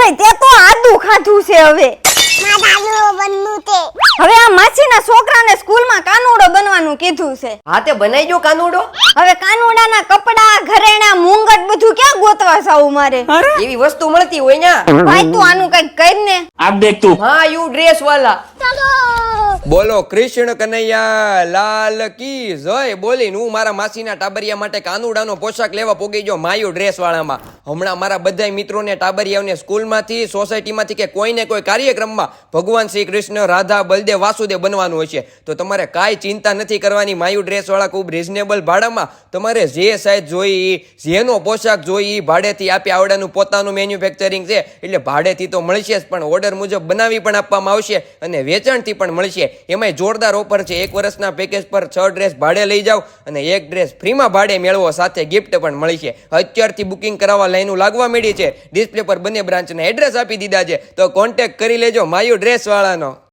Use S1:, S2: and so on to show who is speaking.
S1: ભાઈ તે તો આદુ ખાધું છે હવે. હવે આ માસીના છોકરાને સ્કૂલમાં કાનુડો બનવાનું કીધું છે.
S2: હા તે બનાવી જો કાનુડો.
S1: હવે કાનુડાના કપડા ઘરેણા મુંગટ બધું ક્યાં ગોતવા સાવ મારે?
S2: એવી વસ્તુ મળતી હોય ને
S1: ભાઈ તું આનું કંઈક કર ને.
S3: આપ દેખ તું.
S2: હા યુ ડ્રેસ વાલા. ચલો.
S4: બોલો, કૃષ્ણ કનૈયા, લાલ કી જય બોલીને હું મારા માસીના ટાબરિયા માટે કાનુડાનો પોશાક લેવા પોગી ગયો માયુ ડ્રેસ વાળામાં. હમણાં મારા બધા મિત્રોને ટાબરિયાઓને સ્કૂલમાંથી, સોસાયટીમાંથી કે કોઈને કોઈ કાર્યક્રમમાં ભગવાન શ્રી કૃષ્ણ, રાધા, બલદેવ, વાસુદેવ બનવાનું હશે તો તમારે કાંઈ ચિંતા નથી કરવાની, માયુ ડ્રેસવાળા ખૂબ રિઝનેબલ ભાડામાં તમારે જે સાઈઝ જોઈ, જેનો પોશાક જોઈ ભાડેથી આપી આવડાનું પોતાનું મેન્યુફેક્ચરિંગ છે. એટલે ભાડેથી તો મળશે જ, પણ ઓર્ડર મુજબ બનાવી પણ આપવામાં આવશે અને વેચાણથી પણ મળશે. એમાંય જોરદાર ઓફર છે. એક વર્ષના પેકેજ પર છ ડ્રેસ ભાડે લઈ જાઓ અને એક ડ્રેસ ફ્રીમાં ભાડે મેળવો. સાથે ગિફ્ટ પણ મળી છે. અત્યારથી બુકિંગ કરાવવા લાઈનું લાગવા મળી છે. ડિસ્પ્લે પર બંને બ્રાન્ચના એડ્રેસ આપી દીધા છે. તો કોન્ટેક્ટ કરી લેજો, માયુ ડ્રેસ વાળાનો